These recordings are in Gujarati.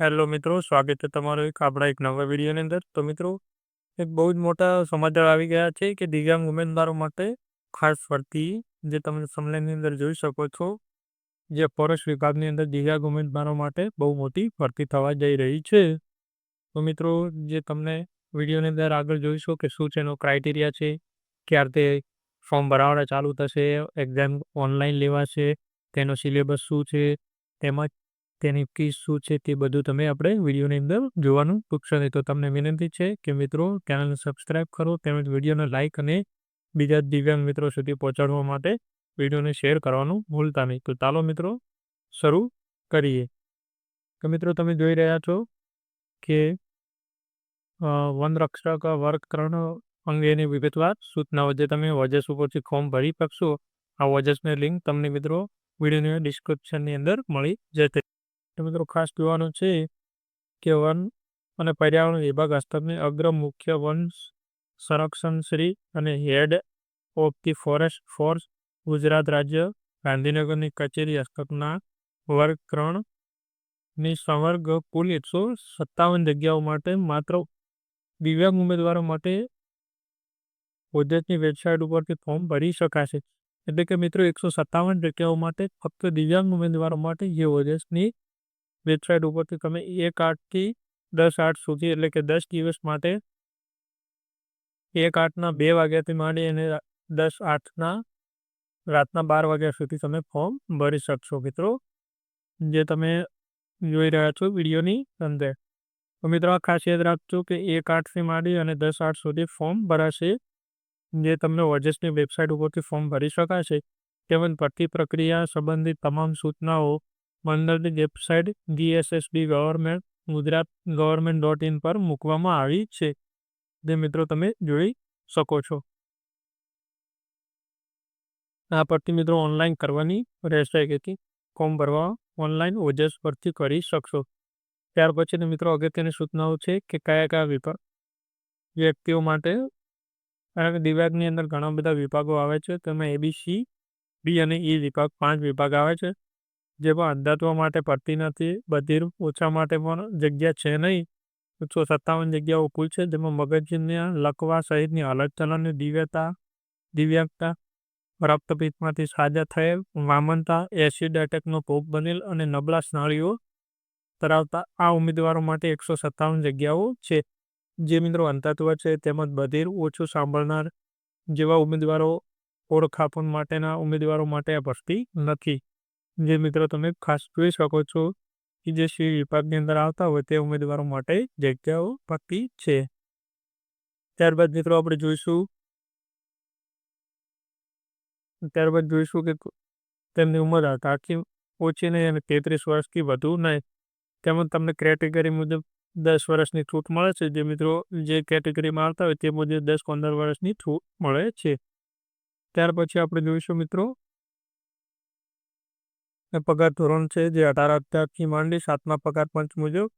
હેલો મિત્રો, સ્વાગત છે તમારું એક આપણા એક નવા વિડીયોની અંદર. તો મિત્રો, એક બહુ જ મોટા સમાચાર આવી ગયા છે કે દિવ્યાંગ ઉમેદવારો માટે ખાસ ભરતી જે તમે સમલેની અંદર જોઈ શકો છો, જે ફોરેસ્ટ વિભાગની અંદર દિવ્યાંગ ઉમેદવારો માટે બહુ મોટી ભરતી થવા જઈ રહી છે. તો મિત્રો, જે તમને વિડીયોની અંદર આગળ જોઈશો કે શું છે, એનો ક્રાઇટેરિયા છે ક્યારથી ફોર્મ ભરાવડા ચાલુ થશે એક્ઝામ ઓનલાઈન લેવાશે, તેનો સિલેબસ શું છે તેમજ તેની ફીસ શું છે તે બધું તમે આપણે વિડીયોની અંદર જોવાનું પૂછશો નહીં. તો તમને વિનંતી છે કે મિત્રો ચેનલને સબસ્ક્રાઈબ કરો, તેમજ વિડીયોને લાઇક અને બીજા દિવ્યાંગ મિત્રો સુધી પહોંચાડવા માટે વિડીયોને શેર કરવાનું ભૂલતા નહીં. તો ચાલો મિત્રો, શરૂ કરીએ. તો મિત્રો તમે જોઈ રહ્યા છો કે વનરક્ષક વર્ગકરણ અંગેની વિગતવાર સૂચનાઓ જે તમે વજસ ઉપરથી ફોર્મ ભરી શકશો આ વજસની લિંક તમને મિત્રો વિડીયોની ડિસ્ક્રિપ્શનની અંદર મળી જશે. તો મિત્રો ખાસ જોવાનું છે કે વન અને પર્યાવરણ વિભાગ હસ્તકની અગ્ર મુખ્ય વન સંરક્ષણ શ્રી અને head of the forest force Gujarat રાજ્ય ગાંધીનગરની કચેરી હસ્તકના વર્ગકરણની સંવર્ગ કુલ એકસો સત્તાવન જગ્યાઓ માટે માત્ર દિવ્યાંગ ઉમેદવારો માટે હોદ્દેજની વેબસાઇટ ઉપરથી ફોર્મ ભરી શકાશે. એટલે કે મિત્રો એકસો સત્તાવન જગ્યાઓ માટે ફક્ત દિવ્યાંગ ઉમેદવારો માટે જે ઓજસની વેબસાઇટ ઉપરથી તમે એક આઠથી દસ આઠ સુધી, એટલે કે દસ દિવસ માટે એક આઠના બે વાગ્યાથી માંડી અને દસ આઠના રાતના બાર વાગ્યા સુધી તમે ફોર્મ ભરી શકશો મિત્રો, જે તમે જોઈ રહ્યા છો વિડીયોની અંદર. તો મિત્રો, આ ખાસ યાદ રાખજો કે એક આઠથી માંડી અને દસ આઠ સુધી ફોર્મ ભરાશે, જે તમને ઓજસની વેબસાઇટ ઉપરથી ફોર્મ ભરી શકાશે. તેમજ ભરતી પ્રક્રિયા સંબંધિત તમામ સૂચનાઓ મંડળની website GSSB government Gujarat government dot in પર મૂકવામાં આવી છે. જે મિત્રો તમે જોઈ શકો છો. આ પરથી મિત્રો ઓનલાઈન કરવાની રહેશે કે ફોર્મ ભરવા ઓનલાઈન ઓજસ પરથી કરી શકશો. ત્યાર પછી મિત્રો અગત્યની સૂચનાઓ છે કે કયા કયા વિભાગ વ્યક્તિઓ માટે કારણ અંદર ઘણા બધા વિભાગો આવે છે. તેમાં એબીસી બી અને ઈ વિભાગ પાંચ વિભાગ આવે છે. જેમાં અંધાત્વ માટે પડતી નથી બધી ઓછા માટે પણ જગ્યા છે નહીં. એકસો સત્તાવન જગ્યાઓ કુલ છે, જેમાં મગજના લકવા સહિતની ચલનની દિવ્યતા, દિવ્યાંગતા રક્તપીતમાંથી સાજા થયેલ, વામનતા, એસિડ એટેકનો ભોગ બનેલ અને નબળા સ્નાળીઓ ધરાવતા આ ઉમેદવારો માટે એકસો સત્તાવન જગ્યાઓ છે. જે મિત્રો અંતત્વ છે, તેમજ બધીર ઓછું સાંભળનાર જેવા ઉમેદવારો ઓળખાપણ માટેના ઉમેદવારો માટે આ ભરતી નથી. જે મિત્રો તમે ખાસ જોઈ શકો છો કે જે શિવ વિભાગની અંદર આવતા હોય તે ઉમેદવારો માટે જગ્યાઓ પક્કી છે. ત્યારબાદ મિત્રો આપણે જોઈશું ત્યારબાદ જોઈશું કે તેમની ઉંમર આખી ઓછી નહીં અને તેત્રીસ વર્ષથી વધુ નહીં. તેમજ તમને કેટેગરી મુજબ દસ વર્ષની છૂટ મળે છે. જે મિત્રો જે કેટેગરીમાં આવતા હોય તે મુજબ દસ પંદર વર્ષની છૂટ મળે છે. ત્યાર પછી આપણે જોઈશું મિત્રો પગાર ધોરણ છે જે અઢાર હજારથી માંડી સાતમા પગાર પંચ મુજબ.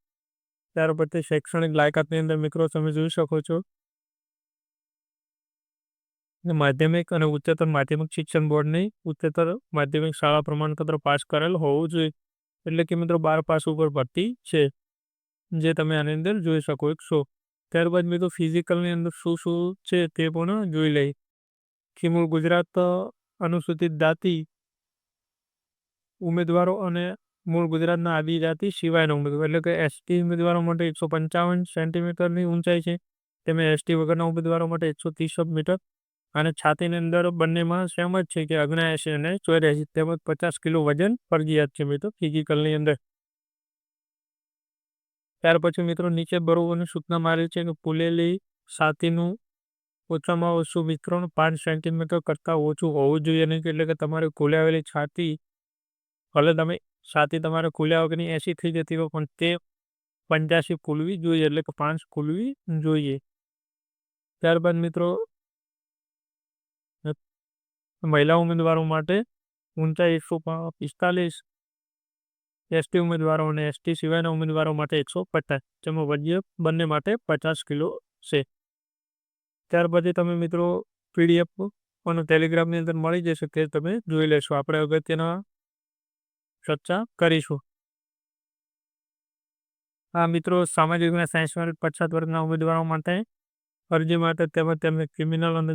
ત્યાર પછી શૈક્ષણિક લાયકાતની અંદર મિત્રો તમે જોઈ શકો છો. માધ્યમિક અને ઉચ્ચતર માધ્યમિક શિક્ષણ બોર્ડની ઉચ્ચતર માધ્યમિક શાળા પ્રમાણપત્ર પાસ કરેલ હોવું જોઈએ. એટલે કે મિત્રો બાર પાસ ઉપર ભરતી છે, જે તમે આની અંદર જોઈ શકો છો. ત્યારબાદ મિત્રો ફિઝિકલની અંદર શું શું છે તે પણ જોઈ લઈ મૂળ ગુજરાત અનુસૂચિત જાતિ ઉમેદવારો અને મૂળ ગુજરાતના આદિજાતિ સિવાયના ઉમેદવાર. એટલે કે એસટી ઉમેદવારો માટે એકસો પંચાવન સેન્ટીમીટરની ઊંચાઈ છે. તેમાં એસટી વગરના ઉમેદવારો માટે એકસો ત્રીસ મીટર અને છાતીની અંદર બંનેમાં સેમ જ છે કે અગ્નાએસી અને ચોર્યાસી. તેમજ પચાસ કિલો વજન ફરજિયાત છે મિત્રો ફિઝિકલની અંદર. ત્યાર પછી મિત્રો નીચે બરોબરની સૂચના મારી છે કે ફૂલેલી છાતીનું ઓછામાં ઓછું વિતરણ પાંચ સેન્ટીમીટર કરતાં ઓછું હોવું જોઈએ નહીં. એટલે કે તમારે ખુલાવેલી છાતી ભલે તમે સાથે તમારે ખુલ્યા વગરની એસી થઈ જતી હોય, પણ તે પંચ્યાસી ખુલવી જોઈએ, એટલે કે પાંચ ખુલવી જોઈએ. ત્યારબાદ મિત્રો, મહિલા ઉમેદવારો માટે ઊંચાઈ એકસો પિસ્તાલીસ એસટી ઉમેદવારો અને એસટી સિવાયના ઉમેદવારો માટે એકસો પચાસ, જેમાં વજ્ય બંને માટે પચાસ કિલો છે. ત્યાર પછી તમે મિત્રો પીડીએફ અને ટેલિગ્રામની અંદર મળી જશે, તે તમે જોઈ લેશો. આપણે અગત્યના ચર્ચા કરીશું. આ મિત્રો, સામાજિક અને સાયન્સ પછાત વર્ગના ઉમેદવારો માટે અરજી માટે તેમજ તેમને ક્રિમિનલ અને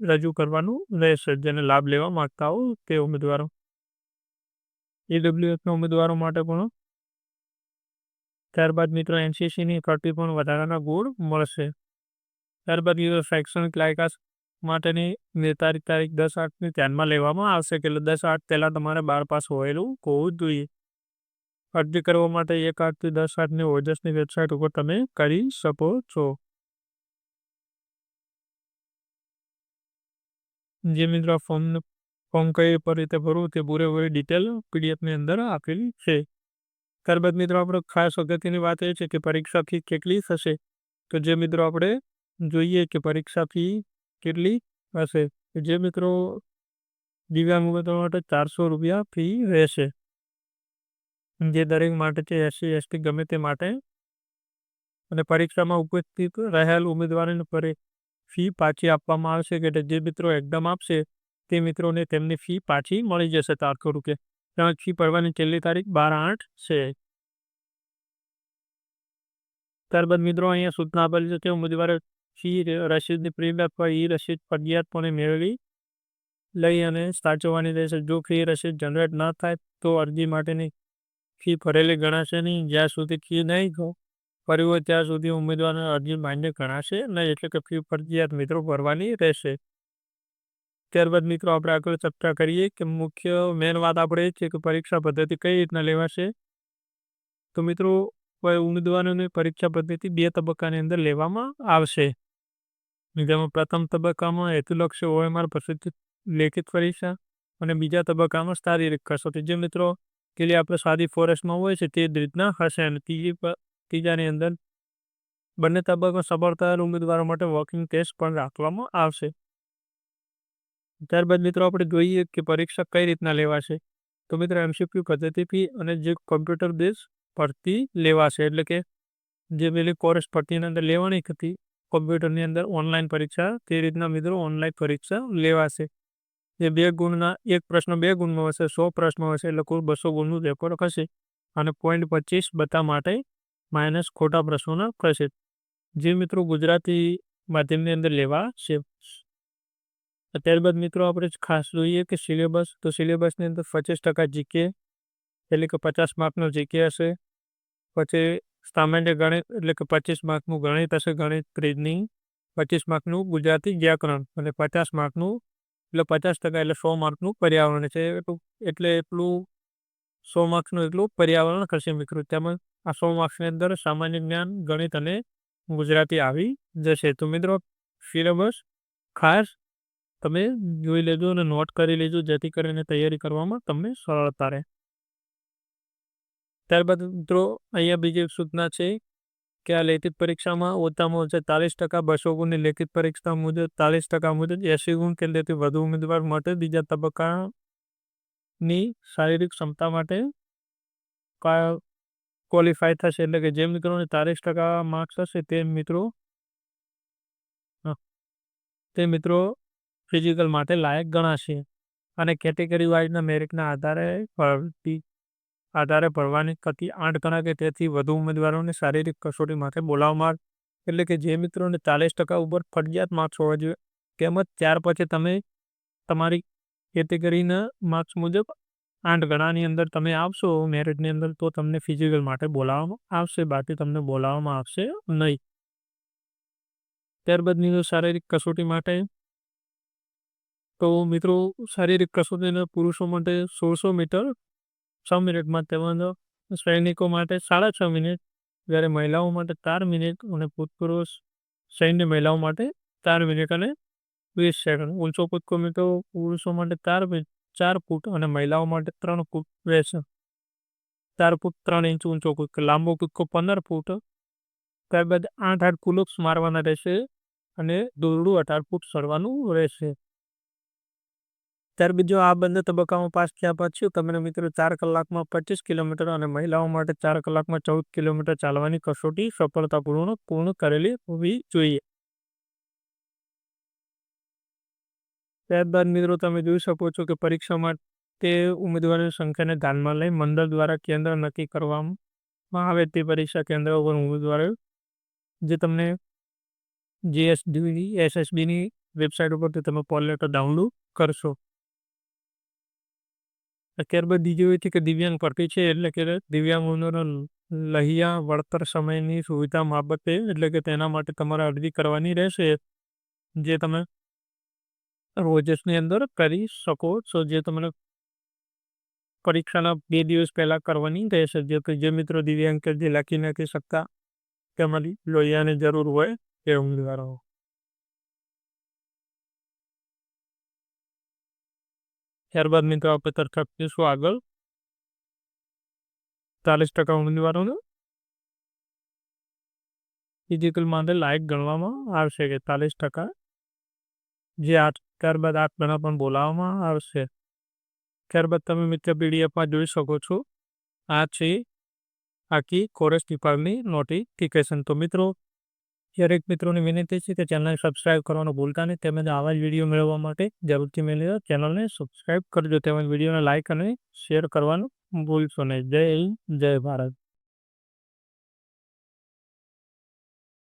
રજૂ કરવાનું રહેશે, જેને લાભ લેવા માગતા હો તે ઉમેદવારો. ઈડબ્લ્યુએફના ઉમેદવારો માટે પણ ત્યારબાદ મિત્રો એનસીસીની પ્રતિ પણ વધારાના ગુણ મળશે. ત્યારબાદ મિત્રો, શૈક્ષણિક લાયકાત માટેની નિર્ધારિત તારીખ દસ આઠને ધ્યાનમાં લેવામાં આવશે કે દસ આઠ પહેલાં તમારે બાર પાસ હોયેલું હોવું જોઈએ. અરજી કરવા માટે એક આઠથી દસ આઠની ઓજસની વેબસાઇટ ઉપર તમે કરી શકો છો. જે મિત્રો ફોર્મ ફોર્મ કઈ રીતે ભરવું તે પૂરેપૂરી ડિટેલ પીડીએફની અંદર આપેલી છે. ત્યારબાદ મિત્રો આપણે ખાસ અગત્યની વાત એ છે કે પરીક્ષા ફી કેટલી થશે? તો જે મિત્રો આપણે જોઈએ કે પરીક્ષા ફી કેટલી હશે? જે મિત્રો દિવ્યાંગ ઉમેદવાર માટે ચારસો રૂપિયા ફી રહેશે. જે દરેક માટે છે એસસી એસટી ગમે તે માટે. અને પરીક્ષામાં ઉપસ્થિત રહેલ ઉમેદવારોને ફી પાછી આપવામાં આવશે કે જે મિત્રો એક્ઝામ આપશે, તે મિત્રોને તેમની ફી પાછી મળી જશે તાત્કાલિક તેમજ ફી ભરવાની છેલ્લી તારીખ બાર આઠ છે. ત્યારબાદ મિત્રો અહીંયા સૂચના આપેલી છે કે ઉમેદવારે ફી રસીદની પ્રીમિયમ અથવા ઈ રસીદ ફરજિયાતપણે મેળવી? લઈ અને સાચવવાની રહેશે. જો ફી રસીદ જનરેટ ન થાય, તો અરજી માટેની ફી ભરેલી ગણાશે નહીં. જ્યાં સુધી ફી નહીં ફરી હોય ત્યાં સુધી ઉમેદવારને અરજી માન્ય ગણાશે નહીં, એટલે કે ફી ફરજિયાત મિત્રો ભરવાની રહેશે. ત્યારબાદ મિત્રો આપણે આગળ ચર્ચા કરીએ કે મુખ્ય મેન વાત આપણે એ છે કે પરીક્ષા પદ્ધતિ કઈ રીતના લેવાશે? તો મિત્રો ઉમેદવારોની પરીક્ષા પદ્ધતિ બે તબક્કાની અંદર લેવામાં આવશે. જેમાં પ્રથમ તબક્કામાં હેતુલક્ષી ઓએમઆર પ્રસિદ્ધ લેખિત પરીક્ષા અને બીજા તબક્કામાં શારીરિક કસોટી જે મિત્રો કે જે આપણે સાદી ફોરેસ્ટમાં હોય છે તે રીતના હશે અને ત્રીજી ત્રીજાની અંદર બંને તબક્કામાં સફળતા ઉમેદવારો માટે વોકિંગ ટેસ્ટ પણ રાખવામાં આવશે. ત્યારબાદ મિત્રો આપણે જોઈએ કે પરીક્ષા કઈ રીતના લેવાશે. તો મિત્રો એમસીક્યુ પદ્ધતિથી અને જે કોમ્પ્યુટર બેઝ ભરતી લેવાશે. એટલે કે જે પેલી કોર્સ ભરતીની અંદર લેવાની હતી કોમ્પ્યુટરની અંદર ઓનલાઈન પરીક્ષા, તે રીતના મિત્રો ઓનલાઈન પરીક્ષા લેવાશે. જે બે ગુણના, એક પ્રશ્ન બે ગુણમાં હશે, સો પ્રશ્નો હશે, એટલે કુલ બસો ગુણનું રેકોર્ડ હશે. અને પોઈન્ટ પચીસ બધા માટે માઇનસ ખોટા પ્રશ્નોના થશે. જે મિત્રો ગુજરાતી માધ્યમની અંદર લેવા છે ત્યારબાદ મિત્રો આપણે ખાસ જોઈએ કે સિલેબસ, તો સિલેબસની અંદર પચીસ ટકા જીકે એટલે કે પચાસ માર્કનો જીકે હશે. પછી સામાન્ય ગણિત એટલે કે પચીસ માર્કનું ગણિત હશે, ગણિત ત્રીજની. પચીસ માર્કનું ગુજરાતી વ્યાકરણ અને પચાસ માર્કનું એટલે પચાસ ટકા એટલે સો માર્કનું પર્યાવરણ છે. એટલું, એટલે એટલું સો માર્ક્સનું એટલું પર્યાવરણ થશે મિત્રો. તેમજ આ સો માર્ક્સની અંદર સામાન્ય જ્ઞાન, ગણિત અને ગુજરાતી આવી જશે. તો મિત્રો, સિલેબસ ખાસ તમે જોઈ લેજો અને નોટ કરી લેજો જેથી કરીને તૈયારી કરવામાં તમને સરળતા રહે. ત્યારબાદ મિત્રો, અહીંયા બીજી સૂચના છે કે આ લેખિત પરીક્ષામાં ઓછામાં ઓછા ચાલીસ ટકા બસો ગુણની લેખિત પરીક્ષા મુજબ ચાલીસ ટકા મુજબ એસી ગુણ કે તેથી વધુ ઉમેદવાર માટે બીજા તબક્કાની શારીરિક ક્ષમતા માટે ક્વોલિફાય થશે. એટલે કે જે મિત્રોને ચાલીસ ટકા માર્ક્સ હશે તે મિત્રો તે મિત્રો ફિઝિકલ માટે લાયક ગણાશે. અને કેટેગરી વાઇઝના મેરિટના આધારે આધારે ભરવાની કતી આઠ ગણા કે તેથી વધુ ઉમેદવારોને શારીરિક કસોટી માટે બોલાવવામાં એટલે કે જે મિત્રોને ચાલીસ ટકા ઉપર ફરજિયાત માર્ક્સ હોવા જોઈએ. તેમજ ત્યાર પછી તમે તમારી કેટેગરીના માર્ક્સ મુજબ આઠ ગણાની અંદર તમે આવશો મેરિટની અંદર તો તમને ફિઝિકલ માટે બોલાવવામાં આવશે, બાકી તમને બોલાવવામાં આવશે નહીં. ત્યારબાદની શારીરિક કસોટી માટે તો મિત્રો શારીરિક કસોટીના પુરુષો માટે સોળસો મીટર છ મિનિટમાં તેમજ સૈનિકો માટે સાડા છ મિનિટ, જ્યારે મહિલાઓ માટે ચાર મિનિટ અને ભૂતપૂર્વ સૈન્ય મહિલાઓ માટે ચાર મિનિટ અને વીસ સેકન્ડ. ઊંચો કૂદકો મિત્રો પુરુષો માટે ચાર મિનિટ, ચાર ફૂટ અને મહિલાઓ માટે ત્રણ ફૂટ રહેશે ચાર ફૂટ ત્રણ ઇંચ ઊંચો કૂદકો. લાંબો કૂદકો પંદર ફૂટ, ત્યારબાદ આઠ આઠ પુલોક્સ મારવાના રહેશે અને દોરડું અઢાર ફૂટ સરવાનું રહેશે. ત્યારબાદ જો આ બંને તબક્કામાં પાસ થયા પછી તમને મિત્રો ચાર કલાકમાં પચીસ કિલોમીટર અને મહિલાઓ માટે ચાર કલાકમાં ચૌદ કિલોમીટર ચાલવાની કસોટી સફળતાપૂર્વક પૂર્ણ કરેલી હોવી જોઈએ. ત્યારબાદ મિત્રો તમે જોઈ શકો છો કે પરીક્ષા માટે ઉમેદવારોની સંખ્યાને ધ્યાનમાં લઈ મંડળ દ્વારા કેન્દ્ર નક્કી કરવામાં આવે તે પરીક્ષા કેન્દ્ર ઉપર ઉમેદવારો જે તમને જીએસડી એસએસબીની વેબસાઇટ ઉપરથી તમે કોલ લેટર ડાઉનલોડ કરશો. ત્યારબાદ બીજું એ છે કે દિવ્યાંગ પટ્ટી છે, એટલે કે દિવ્યાંગોનો લહિયા વળતર સમયની સુવિધા બાબતે, એટલે કે તેના માટે તમારે અરજી કરવાની રહેશે, જે તમે રોજસની અંદર કરી શકો છો, જે તમને પરીક્ષાના બે દિવસ પહેલા કરવાની રહેશે, જે જે મિત્રો દિવ્યાંગ કે જે લખી નથી શકતા તેમાંથી લોહિયાની જરૂર હોય તે ઉમેદવારો ત્યારબાદ મિત્રો આપણે તરફ જઈશું આગળ. ચાલીસ ટકા ઉમેદવારોને. ફિઝિકલ માટે લાયક ગણવામાં આવશે કે ચાલીસ ટકા. જે આઠ, ત્યારબાદ આઠ ગણા પણ બોલાવવામાં આવશે. ત્યારબાદ તમે મિત્ર પીડીએફમાં જોઈ શકો છો. આ છે આખી કોરસ વિભાગની નોટિફિકેશન તો મિત્રો દરેક મિત્રોની વિનંતી છે કે ચેનલને સબસ્ક્રાઇબ કરવાનું ભૂલતા નહીં. તેમજ આવા જ વીડિયો મેળવવા માટે જરૂરથી મેળવી ચેનલને સબસ્ક્રાઇબ કરજો. તેમજ વિડીયોને લાઇક અને શેર કરવાનું ભૂલશો નહીં. જય હિન્દ, જય ભારત.